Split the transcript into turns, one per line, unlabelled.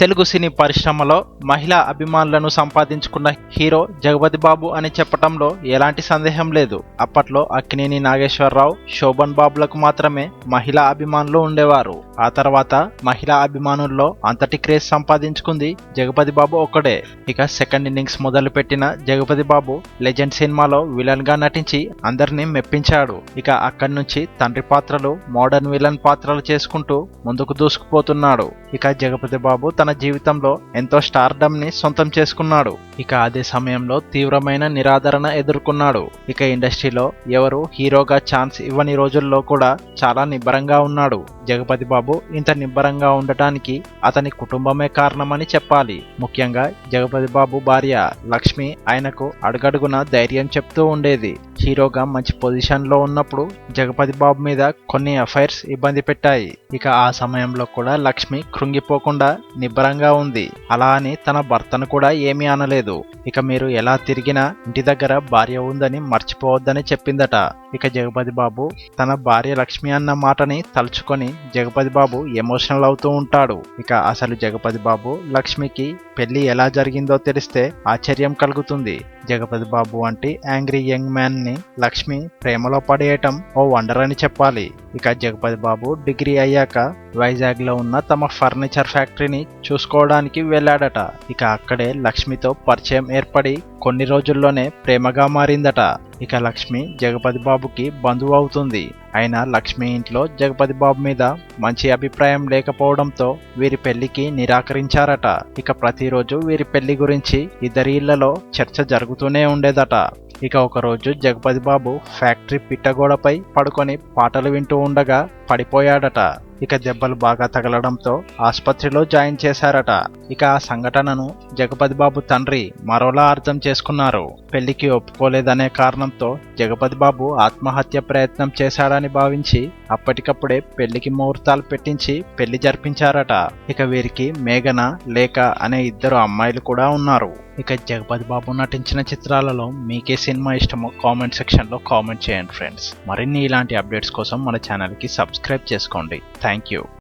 తెలుగు సినీ పరిశ్రమలో మహిళా అభిమానులను సంపాదించుకున్న హీరో జగపతి బాబు అని చెప్పటంలో ఎలాంటి సందేహం లేదు. అప్పట్లో అక్కినేని నాగేశ్వరరావు శోభన్ బాబులకు మాత్రమే మహిళా అభిమానులు ఉండేవారు. ఆ తర్వాత మహిళా అభిమానుల్లో అంతటి క్రేజ్ సంపాదించుకుంది జగపతి బాబు ఒక్కడే. ఇక సెకండ్ ఇన్నింగ్స్ మొదలు పెట్టిన జగపతి బాబు లెజెండ్ సినిమాలో విలన్గా నటించి అందరినీ మెప్పించాడు. ఇక అక్కడి నుంచి తండ్రి పాత్రలు మోడర్న్ విలన్ పాత్రలు చేసుకుంటూ ముందుకు దూసుకుపోతున్నాడు. ఇక జగపతి బాబు తన జీవితంలో ఎంతో స్టార్డమ్ని సొంతం చేసుకున్నాడు. ఇక అదే సమయంలో తీవ్రమైన నిరాదరణ ఎదుర్కొన్నాడు. ఇక ఇండస్ట్రీలో ఎవరు హీరోగా ఛాన్స్ ఇవ్వని రోజుల్లో కూడా చాలా నిబ్బరంగా ఉన్నాడు. జగపతి బాబు ఇంత నిబ్బరంగా ఉండటానికి అతని కుటుంబమే కారణమని చెప్పాలి. ముఖ్యంగా జగపతి బాబు భార్య లక్ష్మి ఆయనకు అడుగడుగున ధైర్యం చెప్తూ ఉండేది. హీరోగా మంచి పొజిషన్లో ఉన్నప్పుడు జగపతి బాబు మీద కొన్ని అఫైర్స్ ఇబ్బంది పెట్టాయి. ఇక ఆ సమయంలో కూడా లక్ష్మి కృంగిపోకుండా నిబ్బరంగా ఉంది. అలా అని తన భర్తను కూడా ఏమీ అనలేదు. ఇక మీరు ఎలా తిరిగినా ఇంటి దగ్గర భార్య ఉందని మర్చిపోవద్దని చెప్పిందట. ఇక జగపతి బాబు తన భార్య లక్ష్మి అన్న మాటని తలుచుకొని జగపతి బాబు ఎమోషనల్ అవుతూ ఉంటాడు. ఇక అసలు జగపతి బాబు లక్ష్మికి పెళ్ళి ఎలా జరిగిందో తెలిస్తే ఆశ్చర్యం కలుగుతుంది. జగపతి బాబు వంటి యాంగ్రీ యంగ్ మ్యాన్ని లక్ష్మి ప్రేమలో పడేయటం ఓ వండర్ అని చెప్పాలి. ఇక జగపతి బాబు డిగ్రీ అయ్యాక వైజాగ్లో ఉన్న తమ ఫర్నిచర్ ఫ్యాక్టరీని చూసుకోవడానికి వెళ్ళాడట. ఇక అక్కడే లక్ష్మితో పరిచయం ఏర్పడి కొన్ని రోజుల్లోనే ప్రేమగా మారిందట. ఇక లక్ష్మి జగపతి బాబుకి బంధువు అవుతుంది. అయినా లక్ష్మి ఇంట్లో జగపతి బాబు మీద మంచి అభిప్రాయం లేకపోవడంతో వీరి పెళ్ళికి నిరాకరించారట. ఇక ప్రతిరోజు వీరి పెళ్ళి గురించి ఇద్దరి ఇళ్ళలో చర్చ జరుగుతూనే ఉండేదట. ఇక ఒకరోజు జగపతి బాబు ఫ్యాక్టరీ పిట్టగోడపై పడుకొని పాటలు వింటూ ఉండగా పడిపోయాడట. ఇక దెబ్బలు బాగా తగలడంతో ఆసుపత్రిలో జాయిన్ చేశారట. ఇక ఆ సంఘటనను జగపతి బాబు తండ్రి మరోలా అర్థం చేసుకున్నారు. పెళ్ళికి ఒప్పుకోలేదనే కారణంతో జగపతి బాబు ఆత్మహత్య ప్రయత్నం చేశాడని భావించి అప్పటికప్పుడే పెళ్ళికి ముహూర్తాలు పెట్టించి పెళ్ళి జరిపించారట. ఇక వీరికి మేఘన లేక అనే ఇద్దరు అమ్మాయిలు కూడా ఉన్నారు. ఇక జగపతి బాబు నటించిన చిత్రాలలో మీకే సినిమా ఇష్టమో. కామెంట్ సెక్షన్లో కామెంట్ చేయండి ఫ్రెండ్స్. మరిన్ని ఇలాంటి అప్డేట్స్ కోసం మన ఛానల్కి సబ్స్క్రైబ్ చేసుకోండి. Thank you.